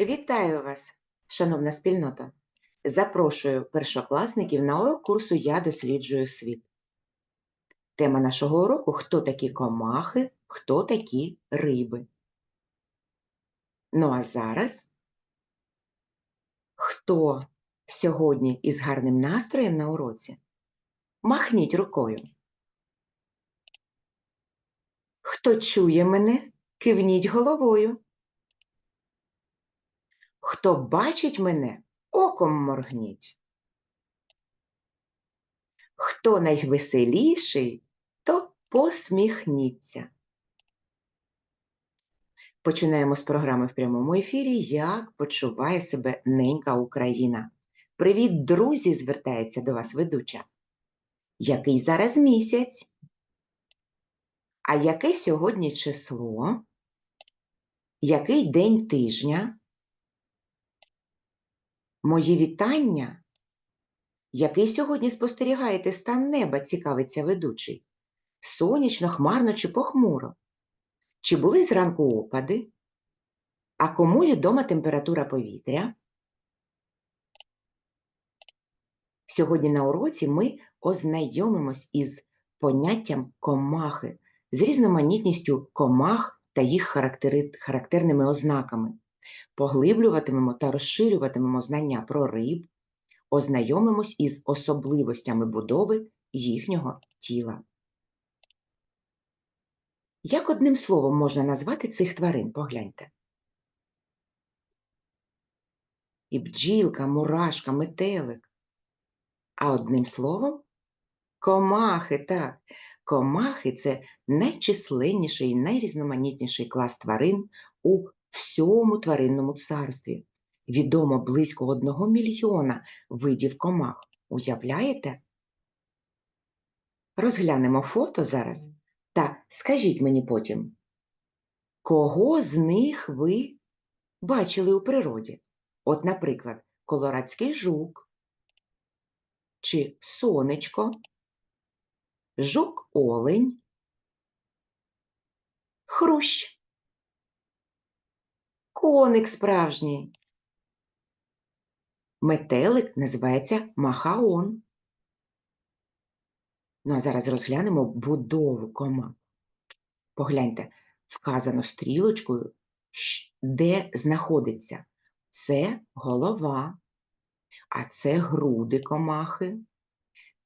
Вітаю вас, шановна спільнота! Запрошую першокласників на урок курсу Я досліджую світ. Тема нашого уроку хто такі комахи, хто такі риби. Ну а зараз хто сьогодні із гарним настроєм на уроці? Махніть рукою. Хто чує мене, кивніть головою. Хто бачить мене, оком моргніть. Хто найвеселіший, то посміхніться. Починаємо з програми в прямому ефірі Як почуває себе ненька Україна. Привіт, друзі! звертається до вас ведуча. Який зараз місяць? А яке сьогодні число? Який день тижня? Мої вітання. Який сьогодні спостерігаєте стан неба, цікавиться ведучий? Сонячно, хмарно чи похмуро? Чи були зранку опади? А кому відома температура повітря? Сьогодні на уроці ми ознайомимось із поняттям комахи, з різноманітністю комах та їх характерними ознаками поглиблюватимемо та розширюватимемо знання про риб, ознайомимось із особливостями будови їхнього тіла. Як одним словом можна назвати цих тварин? Погляньте. І бджілка, мурашка, метелик. А одним словом комахи, так. Комахи це найчисленніший і найрізноманітніший клас тварин у всьому тваринному царстві. Відомо близько одного мільйона видів комах. Уявляєте? Розглянемо фото зараз та скажіть мені потім, кого з них ви бачили у природі? От, наприклад, колорадський жук чи сонечко, жук-олень, хрущ коник справжній. Метелик називається махаон. Ну, а зараз розглянемо будову комах. Погляньте, вказано стрілочкою, де знаходиться. Це голова, а це груди комахи,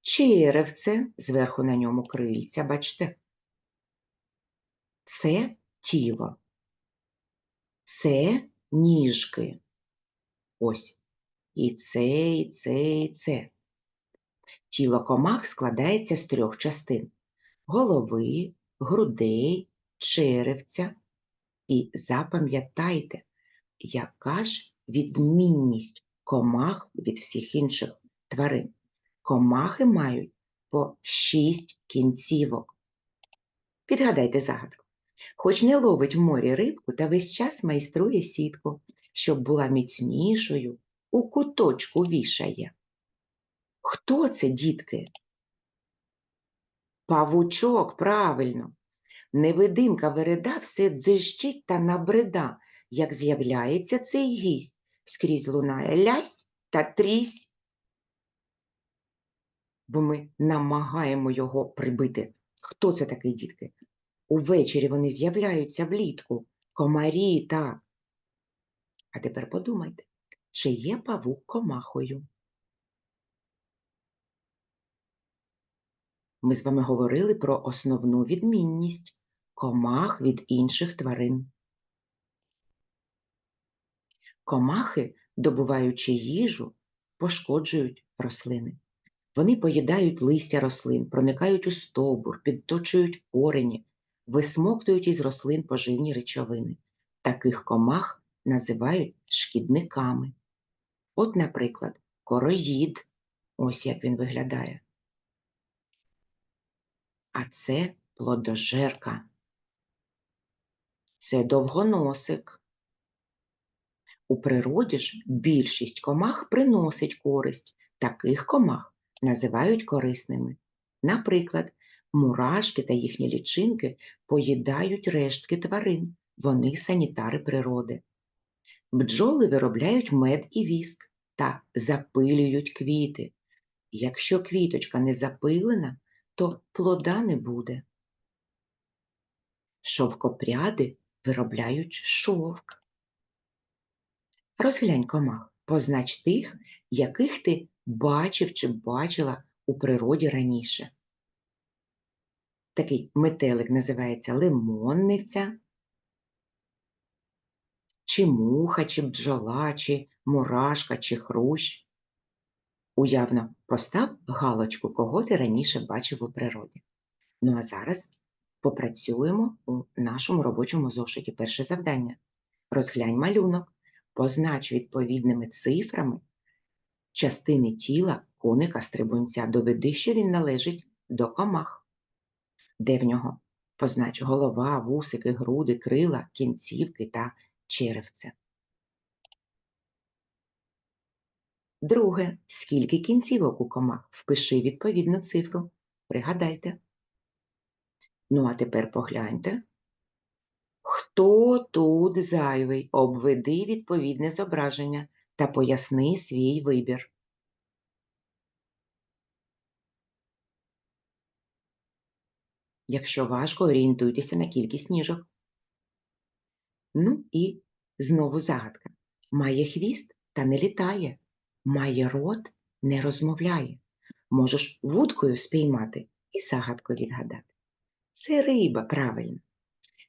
черевце, зверху на ньому крильця, бачите? Це тіло. Це ніжки. Ось. І це, і це, і це. Тіло комах складається з трьох частин голови, грудей, черевця. І запам'ятайте, яка ж відмінність комах від всіх інших тварин. Комахи мають по шість кінцівок. Підгадайте загадку хоч не ловить в морі рибку та весь час майструє сітку, щоб була міцнішою, у куточку вішає. Хто це, дітки? Павучок, правильно. Невидимка вереда все дзищить та набрида, як з'являється цей гість, скрізь лунає лясь та трісь. Бо ми намагаємо його прибити. Хто це такий, дітки? Увечері вони з'являються влітку, комарі так. А тепер подумайте, чи є павук комахою? Ми з вами говорили про основну відмінність комах від інших тварин. Комахи, добуваючи їжу, пошкоджують рослини. Вони поїдають листя рослин, проникають у стовбур, підточують корені, висмоктують із рослин поживні речовини. Таких комах називають шкідниками. От, наприклад, короїд, ось як він виглядає. А це плодожерка. Це довгоносик. У природі ж більшість комах приносить користь. Таких комах називають корисними. Наприклад, Мурашки та їхні лічинки поїдають рештки тварин, вони санітари природи. Бджоли виробляють мед і віск та запилюють квіти. Якщо квіточка не запилена, то плода не буде. Шовкопряди виробляють шовк. Розглянь комах, познач тих, яких ти бачив чи бачила у природі раніше. Такий метелик називається лимонниця, чи муха, чи бджола, чи мурашка, чи хрущ. Уявно постав галочку, кого ти раніше бачив у природі. Ну а зараз попрацюємо у нашому робочому зошиті. Перше завдання. Розглянь малюнок, познач відповідними цифрами частини тіла коника стрибунця. Доведи, що він належить до комах. Де в нього? Познач голова, вусики, груди, крила, кінцівки та черевце. Друге. Скільки кінцівок у комах? Впиши відповідну цифру. Пригадайте. Ну, а тепер погляньте. Хто тут зайвий? Обведи відповідне зображення та поясни свій вибір. Якщо важко, орієнтуйтеся на кількість ніжок. Ну і знову загадка. Має хвіст та не літає, має рот, не розмовляє. Можеш вудкою спіймати і загадку відгадати. Це риба, правильно.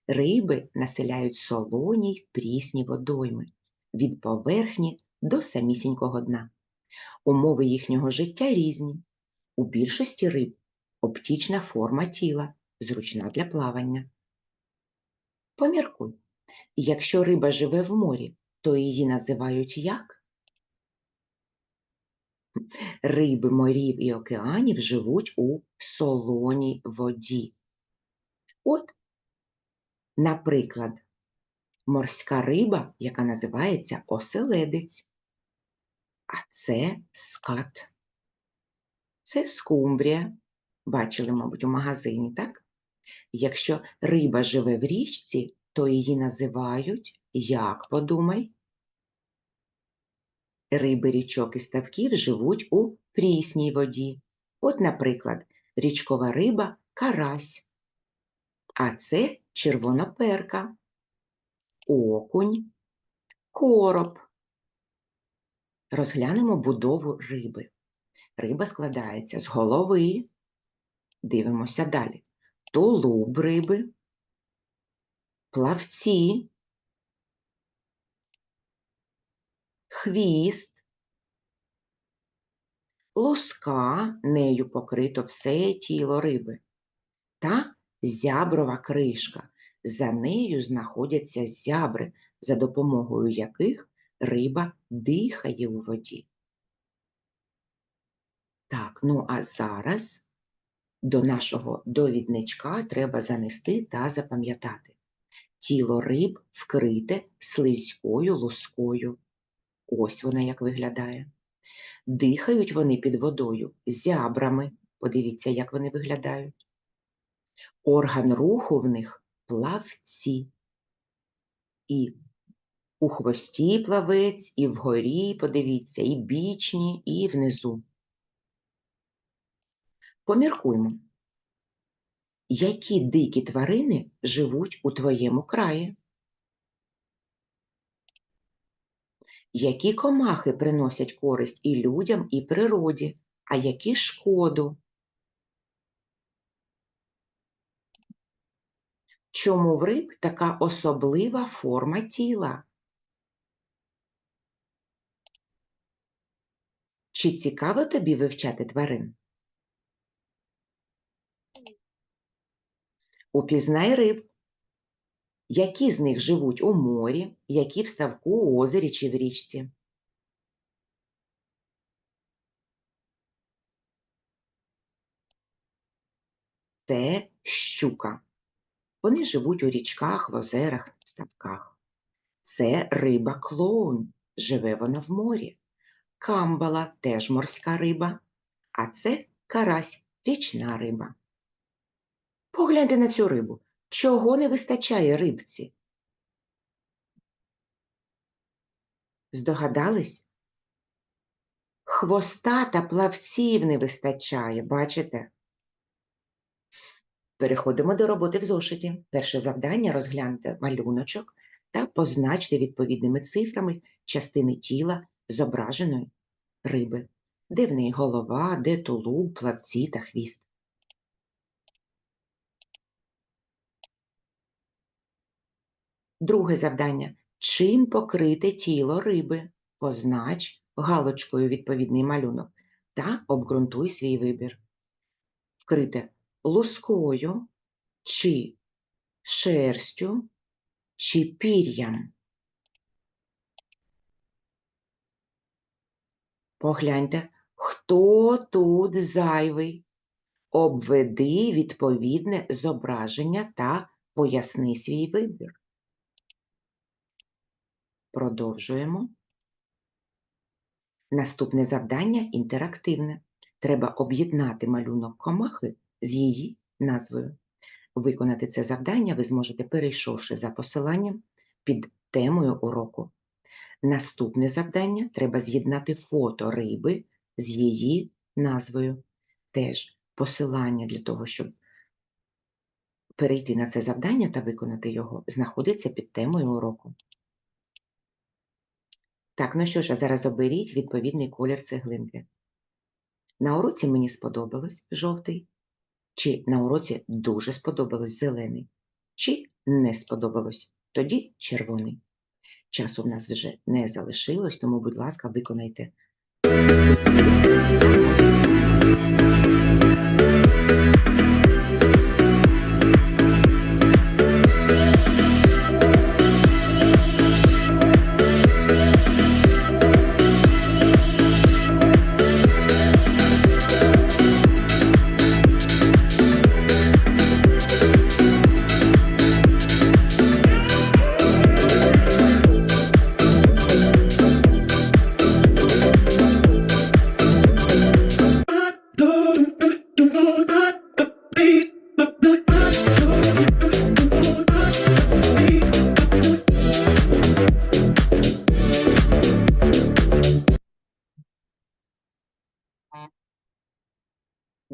Риби населяють солоні й прісні водойми від поверхні до самісінького дна. Умови їхнього життя різні. У більшості риб оптічна форма тіла, зручна для плавання. Поміркуй, якщо риба живе в морі, то її називають як? Риби морів і океанів живуть у солоній воді. От, наприклад, морська риба, яка називається оселедець, а це скат. Це скумбрія. Бачили, мабуть, у магазині, так? Якщо риба живе в річці, то її називають як подумай? Риби річок і ставків живуть у прісній воді. От, наприклад, річкова риба карась, а це червоноперка, окунь, короб. Розглянемо будову риби. Риба складається з голови. Дивимося далі. Тулуб риби, плавці, хвіст, луска, нею покрито все тіло риби, та зяброва кришка. За нею знаходяться зябри, за допомогою яких риба дихає у воді. Так, ну а зараз до нашого довідничка треба занести та запам'ятати. Тіло риб вкрите слизькою лускою. Ось вона як виглядає. Дихають вони під водою зябрами. Подивіться, як вони виглядають. Орган руху в них плавці. І у хвості плавець, і вгорі, подивіться, і бічні, і внизу. Поміркуймо, які дикі тварини живуть у твоєму краї? Які комахи приносять користь і людям, і природі, а які шкоду? Чому в риб така особлива форма тіла? Чи цікаво тобі вивчати тварин? Упізнай риб. Які з них живуть у морі, які в ставку, у озері чи в річці? Це щука. Вони живуть у річках, в озерах, в ставках. Це риба клоун. Живе вона в морі. Камбала теж морська риба, а це карась річна риба. Погляньте на цю рибу. Чого не вистачає рибці? Здогадались? Хвоста та плавців не вистачає, бачите? Переходимо до роботи в зошиті. Перше завдання розгляньте малюночок та позначте відповідними цифрами частини тіла зображеної риби. Де в неї голова, де тулуб, плавці та хвіст. Друге завдання. Чим покрите тіло риби? Познач галочкою відповідний малюнок та обґрунтуй свій вибір. Вкрите лускою чи шерстю чи пір'ям. Погляньте, хто тут зайвий. Обведи відповідне зображення та поясни свій вибір. Продовжуємо. Наступне завдання інтерактивне. Треба об'єднати малюнок комахи з її назвою. Виконати це завдання ви зможете, перейшовши за посиланням під темою уроку. Наступне завдання треба з'єднати фото риби з її назвою. Теж посилання для того, щоб перейти на це завдання та виконати його, знаходиться під темою уроку. Так, ну що ж, а зараз оберіть відповідний колір цеглинки. На уроці мені сподобалось жовтий, чи на уроці дуже сподобалось зелений, чи не сподобалось, тоді червоний. Часу в нас вже не залишилось, тому, будь ласка, виконайте.